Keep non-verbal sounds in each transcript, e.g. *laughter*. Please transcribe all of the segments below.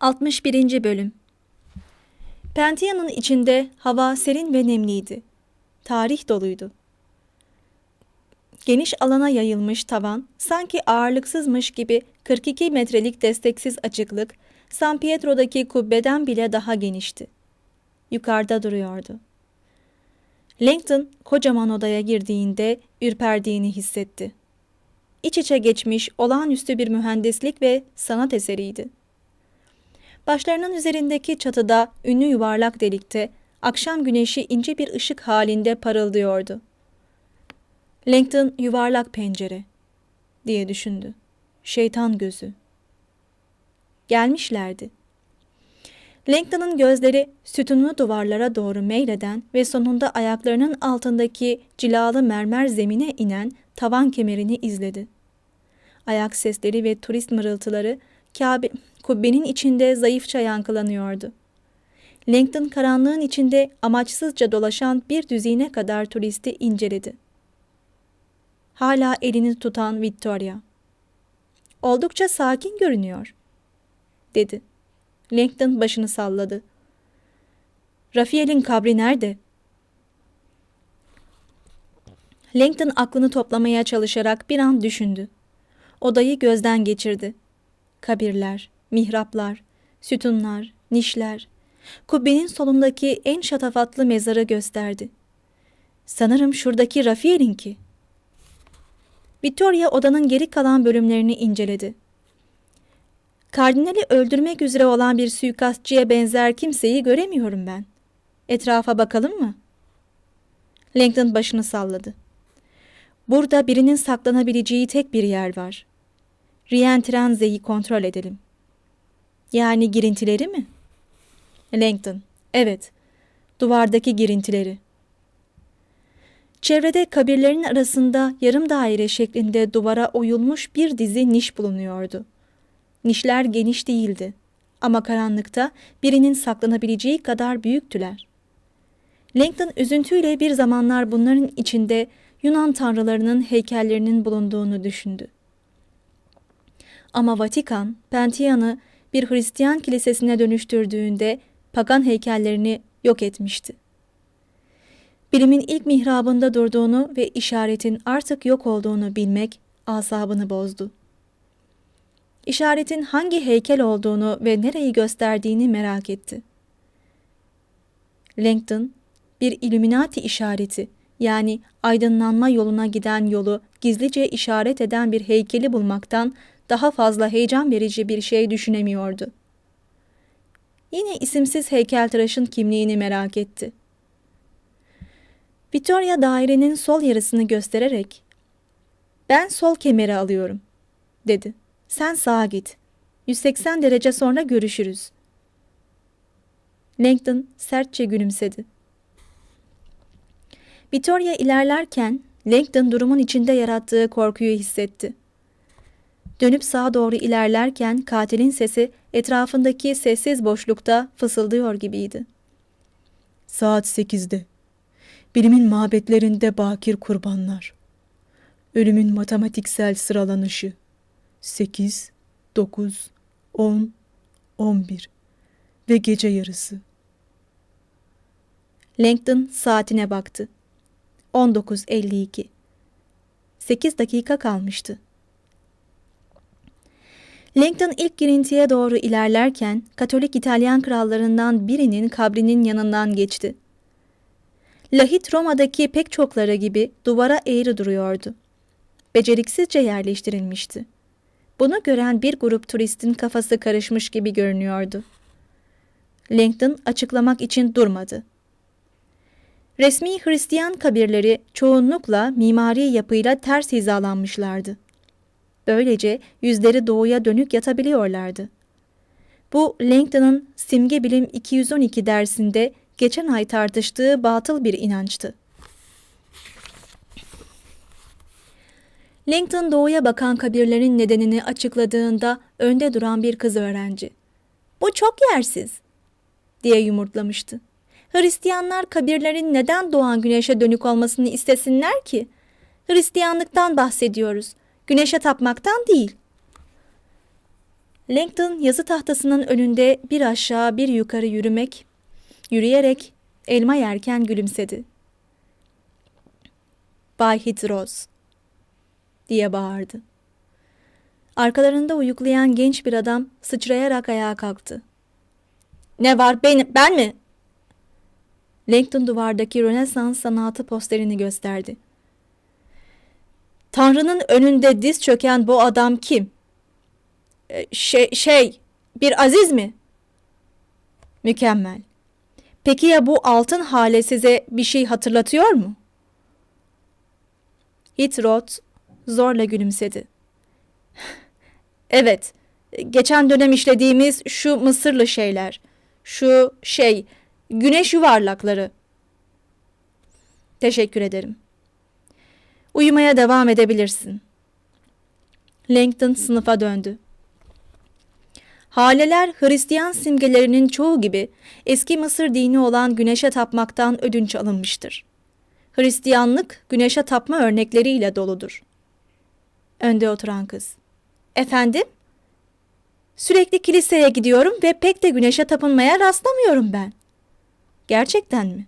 61. Bölüm Pentia'nın içinde hava serin ve nemliydi. Tarih doluydu. Geniş alana yayılmış tavan, sanki ağırlıksızmış gibi 42 metrelik desteksiz açıklık, San Pietro'daki kubbeden bile daha genişti. Yukarıda duruyordu. Langton kocaman odaya girdiğinde ürperdiğini hissetti. İç içe geçmiş olağanüstü bir mühendislik ve sanat eseriydi. Başlarının üzerindeki çatıda ünlü yuvarlak delikte akşam güneşi ince bir ışık halinde parıldıyordu. Langton yuvarlak pencere diye düşündü. Şeytan gözü. Gelmişlerdi. Langton'ın gözleri sütunlu duvarlara doğru meyleden ve sonunda ayaklarının altındaki cilalı mermer zemine inen tavan kemerini izledi. Ayak sesleri ve turist mırıltıları Kabe, kubbenin içinde zayıfça yankılanıyordu. Langton karanlığın içinde amaçsızca dolaşan bir düzine kadar turisti inceledi. Hala elini tutan Victoria. Oldukça sakin görünüyor, dedi. Langton başını salladı. Rafael'in kabri nerede? Langton aklını toplamaya çalışarak bir an düşündü. Odayı gözden geçirdi. Kabirler, mihraplar, sütunlar, nişler, kubbenin solundaki en şatafatlı mezarı gösterdi. Sanırım şuradaki Rafael'inki. Victoria odanın geri kalan bölümlerini inceledi. Kardinali öldürmek üzere olan bir suikastçıya benzer kimseyi göremiyorum ben. Etrafa bakalım mı? Langton başını salladı. Burada birinin saklanabileceği tek bir yer var. Rientranze'yi kontrol edelim. Yani girintileri mi? Langton, evet. Duvardaki girintileri. Çevrede kabirlerin arasında yarım daire şeklinde duvara oyulmuş bir dizi niş bulunuyordu. Nişler geniş değildi ama karanlıkta birinin saklanabileceği kadar büyüktüler. Langton üzüntüyle bir zamanlar bunların içinde Yunan tanrılarının heykellerinin bulunduğunu düşündü. Ama Vatikan, Pantheon'ı bir Hristiyan kilisesine dönüştürdüğünde pagan heykellerini yok etmişti. Bilimin ilk mihrabında durduğunu ve işaretin artık yok olduğunu bilmek asabını bozdu. İşaretin hangi heykel olduğunu ve nereyi gösterdiğini merak etti. Langton, bir Illuminati işareti yani aydınlanma yoluna giden yolu gizlice işaret eden bir heykeli bulmaktan daha fazla heyecan verici bir şey düşünemiyordu. Yine isimsiz heykeltıraşın kimliğini merak etti. Victoria dairenin sol yarısını göstererek "Ben sol kemeri alıyorum." dedi. "Sen sağa git. 180 derece sonra görüşürüz." Langton sertçe gülümsedi. Victoria ilerlerken Langton durumun içinde yarattığı korkuyu hissetti. Dönüp sağa doğru ilerlerken katilin sesi etrafındaki sessiz boşlukta fısıldıyor gibiydi. Saat sekizde. Bilimin mabetlerinde bakir kurbanlar. Ölümün matematiksel sıralanışı. Sekiz, dokuz, on, on bir ve gece yarısı. Langton saatine baktı. 19.52 8 dakika kalmıştı. Langton ilk girintiye doğru ilerlerken Katolik İtalyan krallarından birinin kabrinin yanından geçti. Lahit Roma'daki pek çokları gibi duvara eğri duruyordu. Beceriksizce yerleştirilmişti. Bunu gören bir grup turistin kafası karışmış gibi görünüyordu. Langton açıklamak için durmadı. Resmi Hristiyan kabirleri çoğunlukla mimari yapıyla ters hizalanmışlardı. Böylece yüzleri doğuya dönük yatabiliyorlardı. Bu Langton'ın Simge Bilim 212 dersinde geçen ay tartıştığı batıl bir inançtı. Langton doğuya bakan kabirlerin nedenini açıkladığında önde duran bir kız öğrenci. Bu çok yersiz diye yumurtlamıştı. Hristiyanlar kabirlerin neden doğan güneşe dönük olmasını istesinler ki? Hristiyanlıktan bahsediyoruz. Güneşe tapmaktan değil. Langdon yazı tahtasının önünde bir aşağı bir yukarı yürümek, yürüyerek elma yerken gülümsedi. Bay Hidros diye bağırdı. Arkalarında uyuklayan genç bir adam sıçrayarak ayağa kalktı. Ne var ben, ben mi? Langdon duvardaki Rönesans sanatı posterini gösterdi. Tanrı'nın önünde diz çöken bu adam kim? "E, Şey, şey, bir aziz mi? Mükemmel. Peki ya bu altın hale size bir şey hatırlatıyor mu? Hitrot zorla gülümsedi. *laughs* Evet, geçen dönem işlediğimiz şu Mısırlı şeyler, şu şey, güneş yuvarlakları. Teşekkür ederim. Uyumaya devam edebilirsin. Langdon sınıfa döndü. Haleler Hristiyan simgelerinin çoğu gibi eski Mısır dini olan güneşe tapmaktan ödünç alınmıştır. Hristiyanlık güneşe tapma örnekleriyle doludur. Önde oturan kız. Efendim? Sürekli kiliseye gidiyorum ve pek de güneşe tapınmaya rastlamıyorum ben. Gerçekten mi?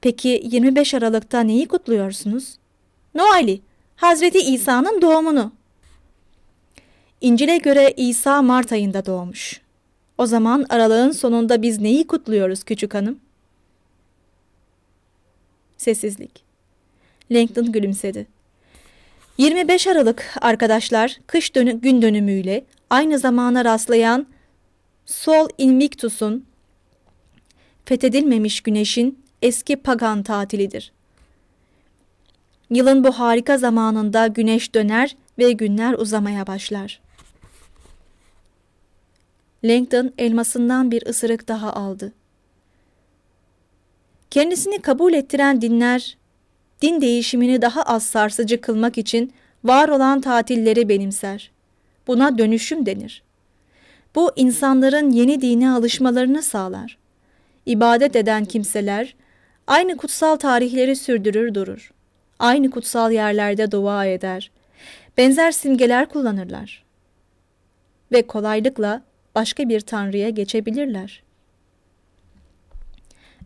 Peki 25 Aralık'ta neyi kutluyorsunuz? Noel'i, Hazreti İsa'nın doğumunu. İncil'e göre İsa Mart ayında doğmuş. O zaman aralığın sonunda biz neyi kutluyoruz küçük hanım? Sessizlik. Langdon gülümsedi. 25 Aralık arkadaşlar kış dönü gün dönümüyle aynı zamana rastlayan Sol Invictus'un fethedilmemiş güneşin eski pagan tatilidir. Yılın bu harika zamanında güneş döner ve günler uzamaya başlar. Langdon elmasından bir ısırık daha aldı. Kendisini kabul ettiren dinler, din değişimini daha az sarsıcı kılmak için var olan tatilleri benimser. Buna dönüşüm denir. Bu insanların yeni dine alışmalarını sağlar. İbadet eden kimseler aynı kutsal tarihleri sürdürür durur. Aynı kutsal yerlerde dua eder. Benzer simgeler kullanırlar. Ve kolaylıkla başka bir tanrıya geçebilirler.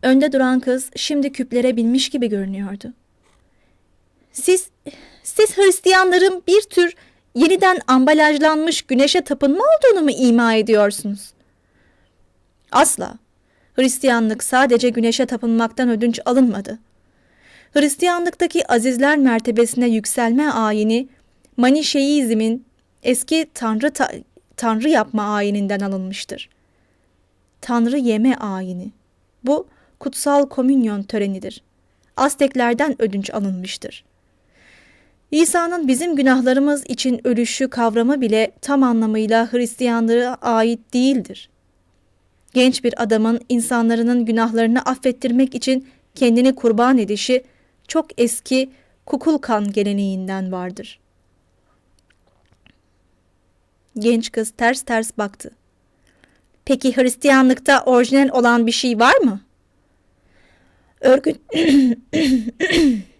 Önde duran kız şimdi küplere binmiş gibi görünüyordu. Siz, siz Hristiyanların bir tür yeniden ambalajlanmış güneşe tapınma olduğunu mu ima ediyorsunuz? Asla. Hristiyanlık sadece güneşe tapınmaktan ödünç alınmadı. Hristiyanlıktaki azizler mertebesine yükselme ayini Manişeizmin eski tanrı ta- tanrı yapma ayininden alınmıştır. Tanrı yeme ayini. Bu kutsal komünyon törenidir. Azteklerden ödünç alınmıştır. İsa'nın bizim günahlarımız için ölüşü kavramı bile tam anlamıyla Hristiyanlığa ait değildir. Genç bir adamın insanların günahlarını affettirmek için kendini kurban edişi çok eski Kukulkan geleneğinden vardır. Genç kız ters ters baktı. Peki Hristiyanlıkta orijinal olan bir şey var mı? Örgüt *coughs*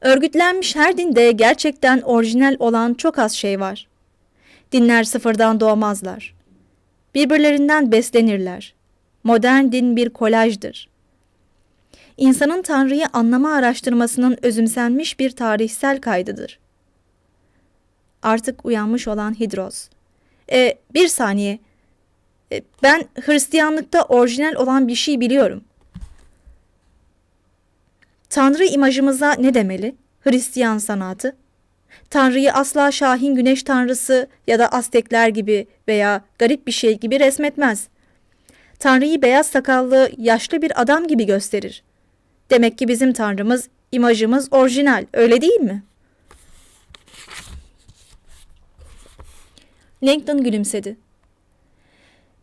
Örgütlenmiş her dinde gerçekten orijinal olan çok az şey var. Dinler sıfırdan doğmazlar. Birbirlerinden beslenirler. Modern din bir kolajdır. İnsanın Tanrı'yı anlama araştırmasının özümsenmiş bir tarihsel kaydıdır. Artık uyanmış olan Hidros. E, bir saniye. E, ben Hristiyanlıkta orijinal olan bir şey biliyorum. Tanrı imajımıza ne demeli? Hristiyan sanatı. Tanrı'yı asla Şahin Güneş Tanrısı ya da Aztekler gibi veya garip bir şey gibi resmetmez. Tanrı'yı beyaz sakallı, yaşlı bir adam gibi gösterir. Demek ki bizim Tanrımız, imajımız orijinal, öyle değil mi? Langdon gülümsedi.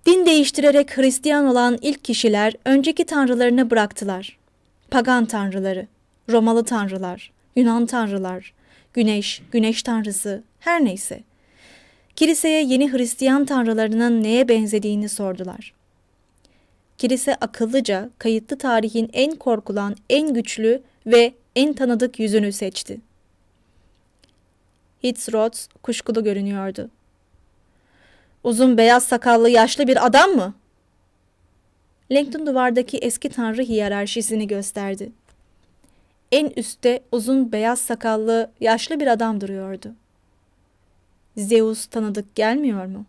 Din değiştirerek Hristiyan olan ilk kişiler önceki tanrılarını bıraktılar. Pagan tanrıları, Romalı tanrılar, Yunan tanrılar, güneş, güneş tanrısı, her neyse. Kiliseye yeni Hristiyan tanrılarının neye benzediğini sordular. Kilise akıllıca kayıtlı tarihin en korkulan, en güçlü ve en tanıdık yüzünü seçti. Hitzroth kuşkulu görünüyordu. Uzun beyaz sakallı yaşlı bir adam mı? Langton duvardaki eski tanrı hiyerarşisini gösterdi. En üstte uzun beyaz sakallı yaşlı bir adam duruyordu. Zeus tanıdık gelmiyor mu?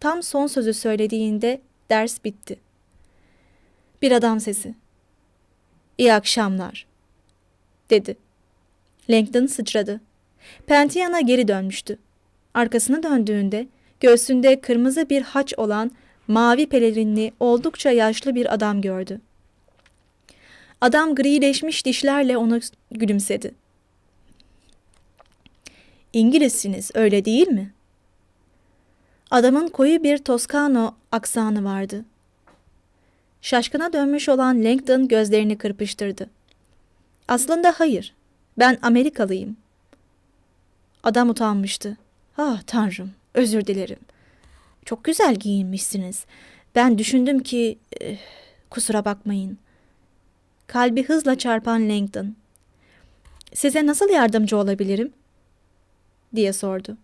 Tam son sözü söylediğinde ders bitti. Bir adam sesi. İyi akşamlar, dedi. Langdon sıçradı. Pentiana geri dönmüştü. Arkasına döndüğünde göğsünde kırmızı bir haç olan mavi pelerinli oldukça yaşlı bir adam gördü. Adam grileşmiş dişlerle ona gülümsedi. İngilizsiniz öyle değil mi? Adamın koyu bir Toskano aksanı vardı. Şaşkına dönmüş olan Langdon gözlerini kırpıştırdı. Aslında hayır. Ben Amerikalıyım. Adam utanmıştı. Ah tanrım, özür dilerim. Çok güzel giyinmişsiniz. Ben düşündüm ki... eh, kusura bakmayın. Kalbi hızla çarpan Langdon. Size nasıl yardımcı olabilirim? diye sordu.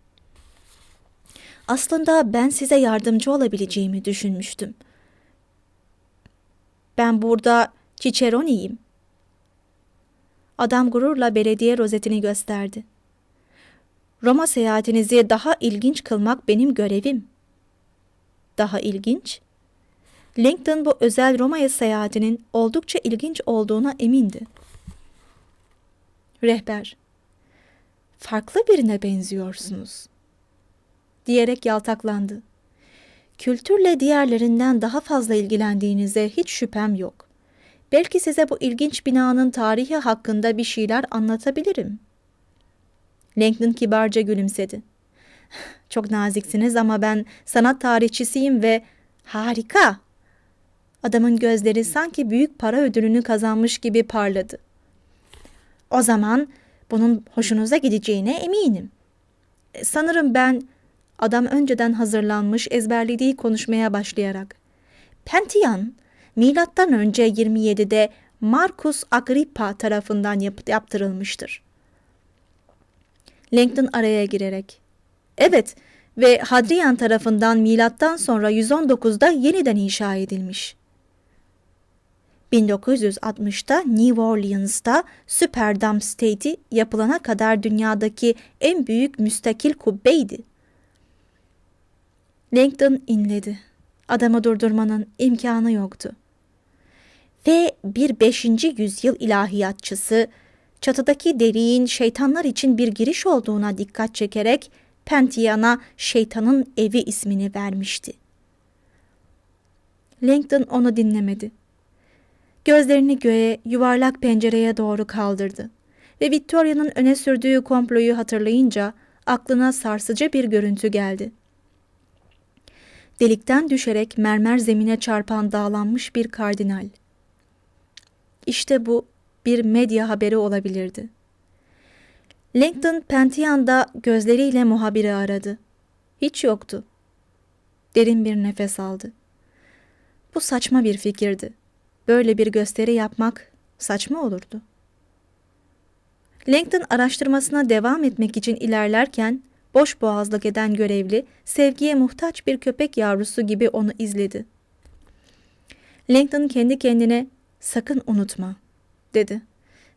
Aslında ben size yardımcı olabileceğimi düşünmüştüm. Ben burada Cicerone'yim. Adam gururla belediye rozetini gösterdi. Roma seyahatinizi daha ilginç kılmak benim görevim. Daha ilginç? Langdon bu özel Roma'ya seyahatinin oldukça ilginç olduğuna emindi. Rehber, farklı birine benziyorsunuz, diyerek yaltaklandı. Kültürle diğerlerinden daha fazla ilgilendiğinize hiç şüphem yok. Belki size bu ilginç binanın tarihi hakkında bir şeyler anlatabilirim. Langdon kibarca gülümsedi. *laughs* Çok naziksiniz ama ben sanat tarihçisiyim ve harika. Adamın gözleri sanki büyük para ödülünü kazanmış gibi parladı. O zaman bunun hoşunuza gideceğine eminim. Sanırım ben adam önceden hazırlanmış ezberlediği konuşmaya başlayarak Pentian milattan önce 27'de Marcus Agrippa tarafından yap- yaptırılmıştır. Langdon araya girerek Evet ve Hadrian tarafından milattan sonra 119'da yeniden inşa edilmiş. 1960'da New Orleans'ta Superdome State'i yapılana kadar dünyadaki en büyük müstakil kubbeydi. Langdon inledi. Adamı durdurmanın imkanı yoktu. Ve bir 5. yüzyıl ilahiyatçısı çatıdaki deliğin şeytanlar için bir giriş olduğuna dikkat çekerek Pentiyan'a şeytanın evi ismini vermişti. Langdon onu dinlemedi. Gözlerini göğe, yuvarlak pencereye doğru kaldırdı ve Victoria'nın öne sürdüğü komployu hatırlayınca aklına sarsıcı bir görüntü geldi. Delikten düşerek mermer zemine çarpan dağlanmış bir kardinal. İşte bu bir medya haberi olabilirdi. Langdon Pentian'da gözleriyle muhabiri aradı. Hiç yoktu. Derin bir nefes aldı. Bu saçma bir fikirdi. Böyle bir gösteri yapmak saçma olurdu. Langdon araştırmasına devam etmek için ilerlerken boş boğazlık eden görevli sevgiye muhtaç bir köpek yavrusu gibi onu izledi. Langdon kendi kendine sakın unutma dedi.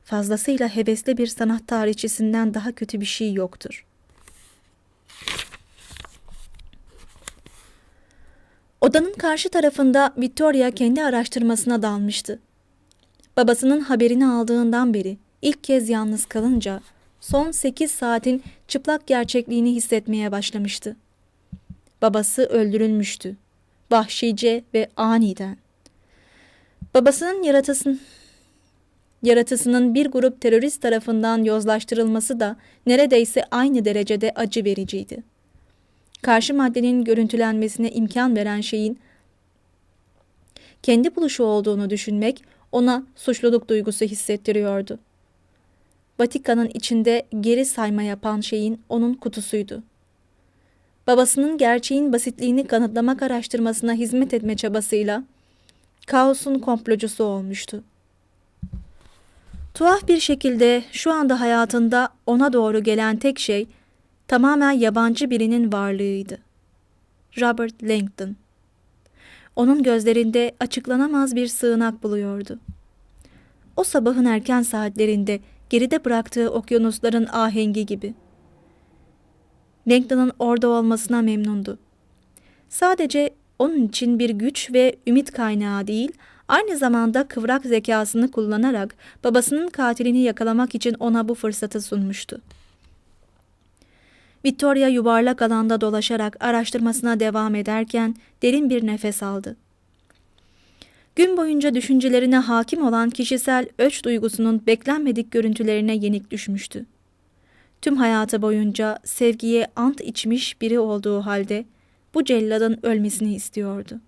Fazlasıyla hevesli bir sanat tarihçisinden daha kötü bir şey yoktur. Odanın karşı tarafında Victoria kendi araştırmasına dalmıştı. Babasının haberini aldığından beri ilk kez yalnız kalınca son 8 saatin çıplak gerçekliğini hissetmeye başlamıştı. Babası öldürülmüştü. Vahşice ve aniden. Babasının yaratısın, yaratısının bir grup terörist tarafından yozlaştırılması da neredeyse aynı derecede acı vericiydi. Karşı maddenin görüntülenmesine imkan veren şeyin kendi buluşu olduğunu düşünmek ona suçluluk duygusu hissettiriyordu. Vatikan'ın içinde geri sayma yapan şeyin onun kutusuydu. Babasının gerçeğin basitliğini kanıtlamak araştırmasına hizmet etme çabasıyla kaosun komplocusu olmuştu. Tuhaf bir şekilde şu anda hayatında ona doğru gelen tek şey tamamen yabancı birinin varlığıydı. Robert Langdon. Onun gözlerinde açıklanamaz bir sığınak buluyordu. O sabahın erken saatlerinde geride bıraktığı okyanusların ahengi gibi. Langdon'un orada olmasına memnundu. Sadece onun için bir güç ve ümit kaynağı değil, aynı zamanda kıvrak zekasını kullanarak babasının katilini yakalamak için ona bu fırsatı sunmuştu. Victoria yuvarlak alanda dolaşarak araştırmasına devam ederken derin bir nefes aldı. Gün boyunca düşüncelerine hakim olan kişisel öç duygusunun beklenmedik görüntülerine yenik düşmüştü. Tüm hayatı boyunca sevgiye ant içmiş biri olduğu halde bu celladın ölmesini istiyordu.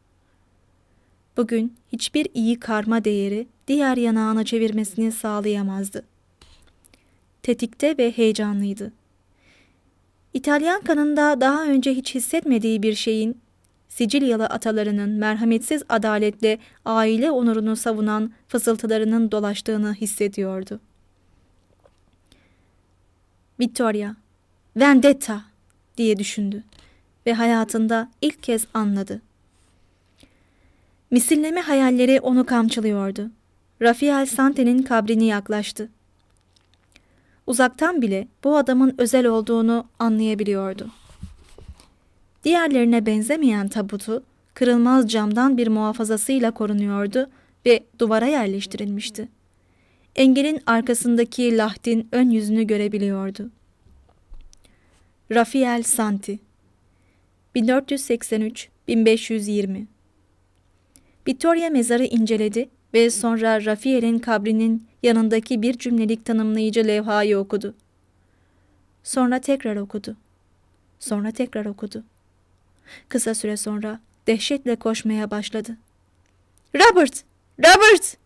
Bugün hiçbir iyi karma değeri diğer yanağına çevirmesini sağlayamazdı. Tetikte ve heyecanlıydı. İtalyan kanında daha önce hiç hissetmediği bir şeyin Sicilyalı atalarının merhametsiz adaletle aile onurunu savunan fısıltılarının dolaştığını hissediyordu. Victoria, vendetta diye düşündü ve hayatında ilk kez anladı. Misilleme hayalleri onu kamçılıyordu. Rafael Sante'nin kabrini yaklaştı. Uzaktan bile bu adamın özel olduğunu anlayabiliyordu. Diğerlerine benzemeyen tabutu kırılmaz camdan bir muhafazasıyla korunuyordu ve duvara yerleştirilmişti. Engelin arkasındaki lahdin ön yüzünü görebiliyordu. Rafael Santi 1483-1520 Victoria mezarı inceledi ve sonra Rafael'in kabrinin yanındaki bir cümlelik tanımlayıcı levhayı okudu. Sonra tekrar okudu. Sonra tekrar okudu. Kısa süre sonra dehşetle koşmaya başladı. Robert! Robert!